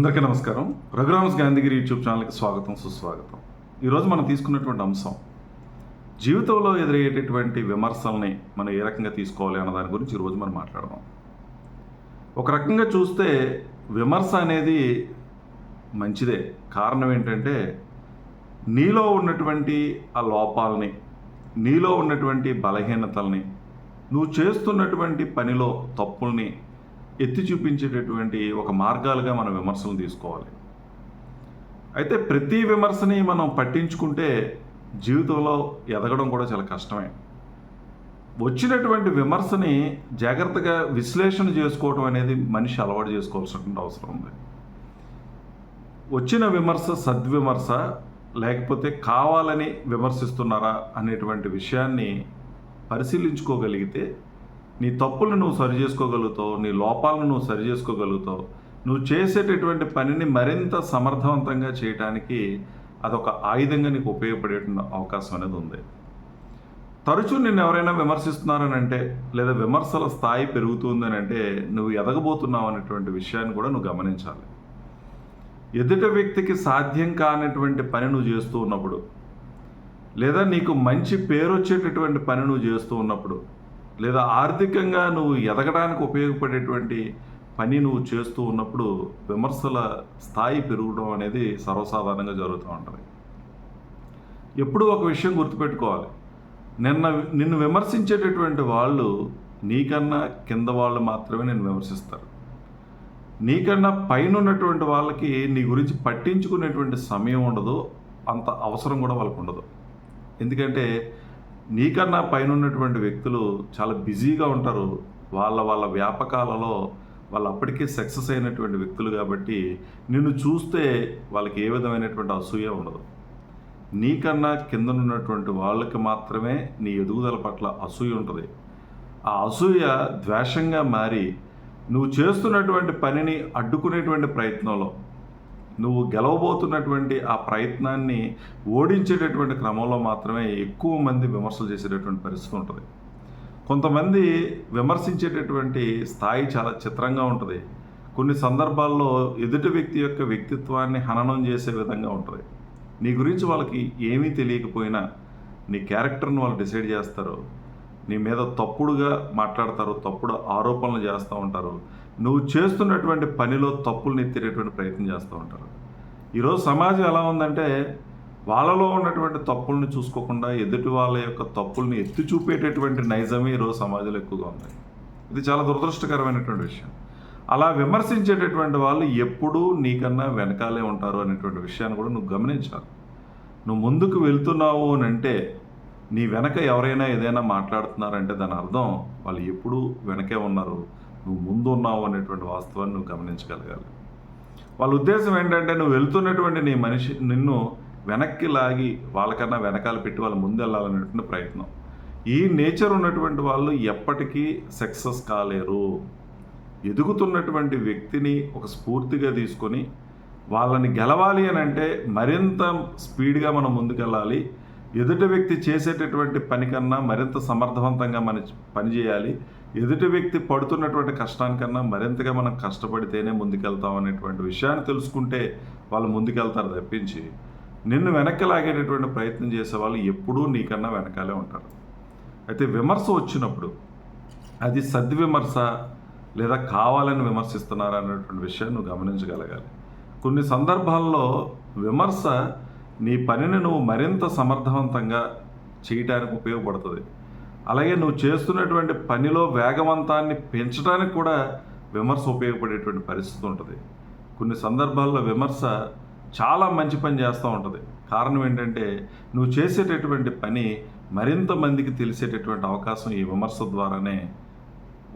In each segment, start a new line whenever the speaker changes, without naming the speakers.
అందరికీ నమస్కారం. రఘురామస్ గాంధీగిరి యూట్యూబ్ ఛానల్కి స్వాగతం సుస్వాగతం. ఈరోజు మనం తీసుకున్నటువంటి అంశం జీవితంలో ఎదురయ్యేటటువంటి విమర్శల్ని మనం ఏ రకంగా తీసుకోవాలి అన్న దాని గురించి ఈరోజు మనం మాట్లాడదాం. ఒక రకంగా చూస్తే విమర్శ అనేది మంచిదే. కారణం ఏంటంటే నీలో ఉన్నటువంటి ఆ లోపాలని నీలో ఉన్నటువంటి బలహీనతల్ని నువ్వు చేస్తున్నటువంటి పనిలో తప్పుల్ని ఎత్తి చూపించేటటువంటి ఒక మార్గాలుగా మనం విమర్శలు తీసుకోవాలి. అయితే ప్రతి విమర్శని మనం పట్టించుకుంటే జీవితంలో ఎదగడం కూడా చాలా కష్టమే. వచ్చినటువంటి విమర్శని జాగ్రత్తగా విశ్లేషణ చేసుకోవడం అనేది మనిషి అలవాటు చేసుకోవాల్సినటువంటి అవసరం ఉంది. వచ్చిన విమర్శ సద్విమర్శ లేకపోతే కావాలని విమర్శిస్తున్నారా అనేటువంటి విషయాన్ని పరిశీలించుకోగలిగితే నీ తప్పులను నువ్వు సరి చేసుకోగలుగుతావు నీ లోపాలను నువ్వు సరి చేసుకోగలుగుతావు. నువ్వు చేసేటటువంటి పనిని మరింత సమర్థవంతంగా చేయడానికి అదొక ఆయుధంగా నీకు ఉపయోగపడే అవకాశం అనేది ఉంది. తరచూ నిన్ను ఎవరైనా విమర్శిస్తున్నారని అంటే లేదా విమర్శల స్థాయి పెరుగుతుందని అంటే నువ్వు ఎదగబోతున్నావు అనేటువంటి విషయాన్ని కూడా నువ్వు గమనించాలి. ఎదుట వ్యక్తికి సాధ్యం కానటువంటి పని నువ్వు చేస్తూ ఉన్నప్పుడు లేదా నీకు మంచి పేరు వచ్చేటటువంటి పని నువ్వు చేస్తూ ఉన్నప్పుడు లేదా ఆర్థికంగా నువ్వు ఎదగడానికి ఉపయోగపడేటువంటి పని నువ్వు చేస్తూ ఉన్నప్పుడు విమర్శల స్థాయి పెరగడం అనేది సర్వసాధారణంగా జరుగుతూ ఉంటుంది. ఎప్పుడూ ఒక విషయం గుర్తుపెట్టుకోవాలి. నిన్న నిన్ను విమర్శించేటటువంటి వాళ్ళు నీకన్నా కింద వాళ్ళు మాత్రమే నేను విమర్శిస్తారు. నీకన్నా పైన ఉన్నటువంటి వాళ్ళకి నీ గురించి పట్టించుకునేటువంటి సమయం ఉండదు అంత అవసరం కూడా వాళ్ళకు ఉండదు. ఎందుకంటే నీకన్నా పైన ఉన్నటువంటి వ్యక్తులు చాలా బిజీగా ఉంటారు. వాళ్ళ వాళ్ళ వ్యాపకాలలో వాళ్ళు అప్పటికే సక్సెస్ అయినటువంటి వ్యక్తులు కాబట్టి నిన్ను చూస్తే వాళ్ళకి ఏ విధమైనటువంటి అసూయ ఉండదు. నీకన్నా కిందనున్నటువంటి వాళ్ళకి మాత్రమే నీ ఎదుగుదల పట్ల అసూయ ఉంటుంది. ఆ అసూయ ద్వేషంగా మారి నువ్వు చేస్తున్నటువంటి పనిని అడ్డుకునేటువంటి ప్రయత్నంలో నువ్వు గెలవబోతున్నటువంటి ఆ ప్రయత్నాన్ని ఓడించేటటువంటి క్రమంలో మాత్రమే ఎక్కువ మంది విమర్శలు చేసేటటువంటి పరిస్థితి ఉంటుంది. కొంతమంది విమర్శించేటటువంటి స్థాయి చాలా చిత్రంగా ఉంటుంది. కొన్ని సందర్భాల్లో ఎదుటి వ్యక్తి యొక్క వ్యక్తిత్వాన్ని హననం చేసే విధంగా ఉంటుంది. నీ గురించి వాళ్ళకి ఏమీ తెలియకపోయినా నీ క్యారెక్టర్ని వాళ్ళు డిసైడ్ చేస్తారు. నీ మీద తప్పుడుగా మాట్లాడతారు తప్పుడు ఆరోపణలు చేస్తూ ఉంటారు. నువ్వు చేస్తున్నటువంటి పనిలో తప్పులు ఎత్తేటటువంటి ప్రయత్నం చేస్తూ ఉంటారు. ఈరోజు సమాజం ఎలా ఉందంటే వాళ్ళలో ఉన్నటువంటి తప్పుల్ని చూసుకోకుండా ఎదుటి వాళ్ళ యొక్క తప్పుల్ని ఎత్తి చూపేటటువంటి నైజమే ఈరోజు సమాజంలో ఎక్కువగా ఉంది. ఇది చాలా దురదృష్టకరమైనటువంటి విషయం. అలా విమర్శించేటటువంటి వాళ్ళు ఎప్పుడూ నీకన్నా వెనకాలే ఉంటారు అనేటువంటి విషయాన్ని కూడా నువ్వు గమనించాలి. నువ్వు ముందుకు వెళ్తున్నావు అని అంటే నీ వెనక ఎవరైనా ఏదైనా మాట్లాడుతున్నారంటే దాని అర్థం వాళ్ళు ఎప్పుడూ వెనకే ఉన్నారు. నువ్వు ముందు ఉన్నావు అనేటువంటి వాస్తవాన్ని నువ్వు గమనించగలగాలి. వాళ్ళ ఉద్దేశం ఏంటంటే నువ్వు వెళ్తున్నటువంటి నీ మనిషి నిన్ను వెనక్కి లాగి వాళ్ళకన్నా వెనకాల పెట్టి వాళ్ళ ముందు వెళ్ళాలనేటువంటి ప్రయత్నం. ఈ నేచర్ ఉన్నటువంటి వాళ్ళు ఎప్పటికీ సక్సెస్ కాలేరు. ఎదుగుతున్నటువంటి వ్యక్తిని ఒక స్ఫూర్తిగా తీసుకొని వాళ్ళని గెలవాలి అని అంటే మరింత స్పీడ్గా మనం ముందుకెళ్ళాలి. ఎదుటి వ్యక్తి చేసేటటువంటి పని కన్నా మరింత సమర్థవంతంగా మన పని చేయాలి. ఎదుటి వ్యక్తి పడుతున్నటువంటి కష్టానికన్నా మరింతగా మనం కష్టపడితేనే ముందుకెళ్తాం అనేటువంటి విషయాన్ని తెలుసుకుంటే వాళ్ళు ముందుకెళ్తారు తప్పించి నిన్ను వెనక్కి లాగేటటువంటి ప్రయత్నం చేసే వాళ్ళు ఎప్పుడూ నీకన్నా వెనకాలే ఉంటారు. అయితే విమర్శ వచ్చినప్పుడు అది సద్విమర్శ లేదా కావాలని విమర్శిస్తున్నారా అనేటువంటి విషయాన్ని నువ్వు గమనించగలగాలి. కొన్ని సందర్భాల్లో విమర్శ నీ పనిని నువ్వు మరింత సమర్థవంతంగా చేయటానికి ఉపయోగపడుతుంది. అలాగే నువ్వు చేస్తున్నటువంటి పనిలో వేగవంతాన్ని పెంచడానికి కూడా విమర్శ ఉపయోగపడేటువంటి పరిస్థితి ఉంటుంది. కొన్ని సందర్భాల్లో విమర్శ చాలా మంచి పని చేస్తూ ఉంటుంది. కారణం ఏంటంటే నువ్వు చేసేటటువంటి పని మరింత మందికి తెలిసేటటువంటి అవకాశం ఈ విమర్శ ద్వారానే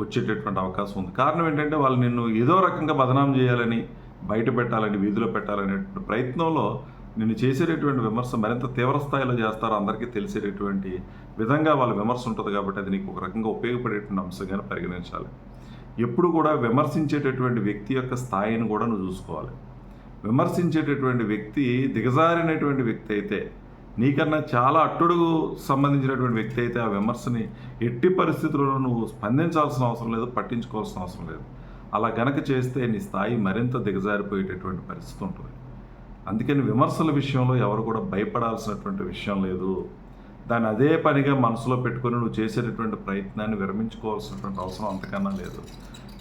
వచ్చేటటువంటి అవకాశం ఉంది. కారణం ఏంటంటే వాళ్ళు నిన్ను ఏదో రకంగా బదనాం చేయాలని బయట పెట్టాలని వీధిలో పెట్టాలనేటువంటి ప్రయత్నంలో నిన్ను చేసేటటువంటి విమర్శ మరింత తీవ్ర స్థాయిలో చేస్తారో అందరికీ తెలిసేటటువంటి విధంగా వాళ్ళ విమర్శ ఉంటుంది కాబట్టి అది నీకు ఒక రకంగా ఉపయోగపడేటువంటి అంశంగానే పరిగణించాలి. ఎప్పుడు కూడా విమర్శించేటటువంటి వ్యక్తి యొక్క స్థాయిని కూడా నువ్వు చూసుకోవాలి. విమర్శించేటటువంటి వ్యక్తి దిగజారినటువంటి వ్యక్తి అయితే నీకన్నా చాలా అట్టుడుగు సంబంధించినటువంటి వ్యక్తి అయితే ఆ విమర్శని ఎట్టి పరిస్థితుల్లో నువ్వు స్పందించాల్సిన అవసరం లేదు పట్టించుకోవాల్సిన అవసరం లేదు. అలా గనక చేస్తే నీ స్థాయి మరింత దిగజారిపోయేటటువంటి పరిస్థితి ఉంటుంది. అందుకని విమర్శల విషయంలో ఎవరు కూడా భయపడాల్సినటువంటి విషయం లేదు. దాన్ని అదే పనిగా మనసులో పెట్టుకొని నువ్వు చేసేటటువంటి ప్రయత్నాన్ని విరమించుకోవాల్సినటువంటి అవసరం అంతకన్నా లేదు.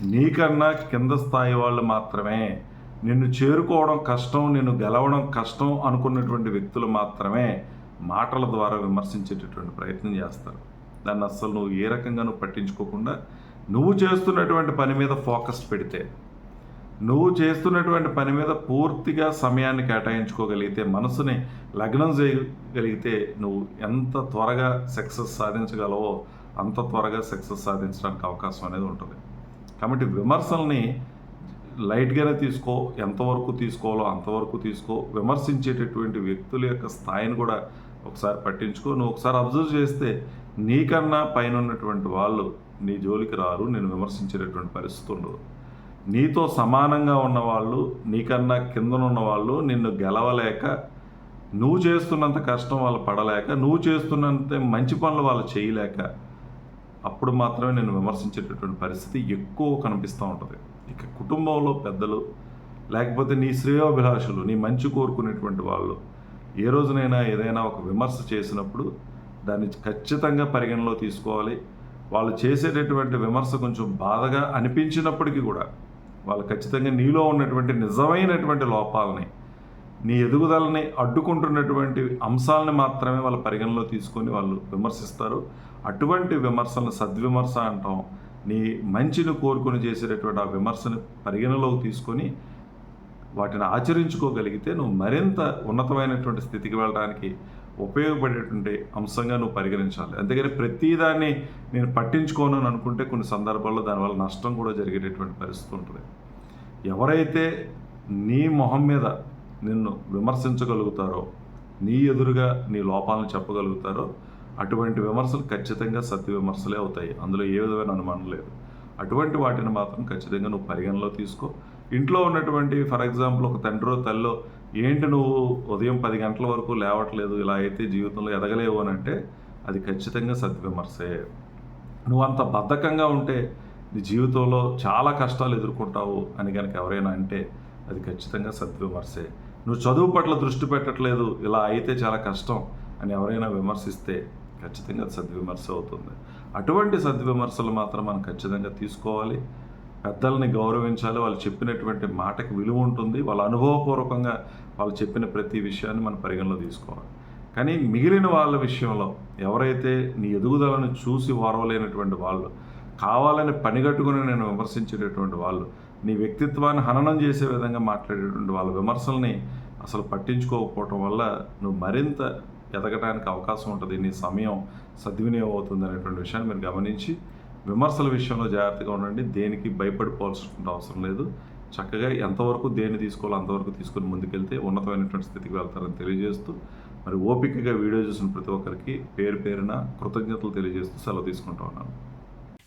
నీకన్నా కింద స్థాయి వాళ్ళు మాత్రమే. నిన్ను చేరుకోవడం కష్టం నిన్ను గెలవడం కష్టం అనుకున్నటువంటి వ్యక్తులు మాత్రమే మాటల ద్వారా విమర్శించేటటువంటి ప్రయత్నం చేస్తారు. దాన్ని అస్సలు నువ్వు ఏ రకంగా నువ్వు పట్టించుకోకుండా నువ్వు చేస్తున్నటువంటి పని మీద ఫోకస్ పెడితే నువ్వు చేస్తున్నటువంటి పని మీద పూర్తిగా సమయాన్ని కేటాయించుకోగలిగితే మనసుని లగ్నం చేయగలిగితే నువ్వు ఎంత త్వరగా సక్సెస్ సాధించగలవో అంత త్వరగా సక్సెస్ సాధించడానికి అవకాశం అనేది ఉంటుంది. కాబట్టి విమర్శల్ని లైట్గానే తీసుకో ఎంతవరకు తీసుకోవాలో అంతవరకు తీసుకో విమర్శించేటటువంటి వ్యక్తుల యొక్క స్థాయిని కూడా ఒకసారి పట్టించుకో. నువ్వు ఒకసారి అబ్జర్వ్ చేస్తే నీకన్నా పైన ఉన్నటువంటి వాళ్ళు నీ జోలికి రారు నేను విమర్శించేటటువంటి పరిస్థితి ఉండదు. నీతో సమానంగా ఉన్నవాళ్ళు నీకన్నా కిందనున్న వాళ్ళు నిన్ను గెలవలేక నువ్వు చేస్తున్నంత కష్టం వాళ్ళు పడలేక నువ్వు చేస్తున్నంత మంచి పనులు వాళ్ళు చేయలేక అప్పుడు మాత్రమే నేను విమర్శించేటటువంటి పరిస్థితి ఎక్కువ కనిపిస్తూ ఉంటుంది. ఇక కుటుంబంలో పెద్దలు లేకపోతే నీ శ్రేయోభిలాషులు నీ మంచి కోరుకునేటువంటి వాళ్ళు ఏ రోజునైనా ఏదైనా ఒక విమర్శ చేసినప్పుడు దాన్ని ఖచ్చితంగా పరిగణలో తీసుకోవాలి. వాళ్ళు చేసేటటువంటి విమర్శ కొంచెం బాధగా అనిపించినప్పటికీ కూడా వాళ్ళు ఖచ్చితంగా నీలో ఉన్నటువంటి నిజమైనటువంటి లోపాలని నీ ఎదుగుదలని అడ్డుకుంటున్నటువంటి అంశాలని మాత్రమే వాళ్ళ పరిగణలో తీసుకొని వాళ్ళు విమర్శిస్తారు. అటువంటి విమర్శలను సద్విమర్శ అంటాం. నీ మంచిని కోరుకొని చేసేటటువంటి ఆ విమర్శను పరిగణలోకి తీసుకొని వాటిని ఆచరించుకోగలిగితే నువ్వు మరింత ఉన్నతమైనటువంటి స్థితికి వెళ్ళడానికి ఉపయోగపడేటువంటి అంశంగా నువ్వు పరిగణించాలి. అంతేగాని ప్రతిదాన్ని నేను పట్టించుకోను అని అనుకుంటే కొన్ని సందర్భాల్లో దానివల్ల నష్టం కూడా జరిగేటటువంటి పరిస్థితి ఉంటుంది. ఎవరైతే నీ మొహం మీద నిన్ను విమర్శించగలుగుతారో నీ ఎదురుగా నీ లోపాలను చెప్పగలుగుతారో అటువంటి విమర్శలు ఖచ్చితంగా సత్య విమర్శలే అవుతాయి. అందులో ఏ విధమైన అనుమానం లేదు. అటువంటి వాటిని మాత్రం ఖచ్చితంగా నువ్వు పరిగణలో తీసుకో. ఇంట్లో ఉన్నటువంటి ఫర్ ఎగ్జాంపుల్ ఒక తండ్రో తల్లో ఏంటి నువ్వు ఉదయం పది గంటల వరకు లేవట్లేదు ఇలా అయితే జీవితంలో ఎదగలేవు అని అంటే అది ఖచ్చితంగా సద్విమర్శే. నువ్వు అంత బద్ధకంగా ఉంటే నీ జీవితంలో చాలా కష్టాలు ఎదుర్కొంటావు అని కనుక ఎవరైనా అంటే అది ఖచ్చితంగా సద్విమర్శే. నువ్వు చదువు పట్ల దృష్టి పెట్టట్లేదు ఇలా అయితే చాలా కష్టం అని ఎవరైనా విమర్శిస్తే ఖచ్చితంగా అది సద్విమర్శ అవుతుంది. అటువంటి సద్విమర్శలు మాత్రం మనం ఖచ్చితంగా తీసుకోవాలి. పెద్దల్ని గౌరవించాలి వాళ్ళు చెప్పినటువంటి మాటకి విలువ ఉంటుంది వాళ్ళ అనుభవపూర్వకంగా వాళ్ళు చెప్పిన ప్రతి విషయాన్ని మనం పరిగణలో తీసుకోవాలి. కానీ మిగిలిన వాళ్ళ విషయంలో ఎవరైతే నీ ఎదుగుదలను చూసి ఓర్వలేనటువంటి వాళ్ళు కావాలని పనిగట్టుకుని నేను విమర్శించేటటువంటి వాళ్ళు నీ వ్యక్తిత్వాన్ని హననం చేసే విధంగా మాట్లాడేటువంటి వాళ్ళ విమర్శల్ని అసలు పట్టించుకోకపోవటం వల్ల నువ్వు మరింత ఎదగడానికి అవకాశం ఉంటుంది. నీ సమయం సద్వినియోగం అవుతుంది అనేటువంటి విషయాన్ని మీరు గమనించి విమర్శల విషయంలో జాగ్రత్తగా ఉండండి. దేనికి భయపడిపోవాల్సిన అవసరం లేదు. చక్కగా ఎంతవరకు దేన్ని తీసుకోవాలో అంతవరకు తీసుకొని ముందుకెళ్తే ఉన్నతమైనటువంటి స్థితికి వెళ్తారని తెలియజేస్తూ మరి ఓపికగా వీడియో చూసిన ప్రతి ఒక్కరికి పేరు పేరున కృతజ్ఞతలు తెలియజేస్తూ సెలవు తీసుకుంటా ఉన్నాను.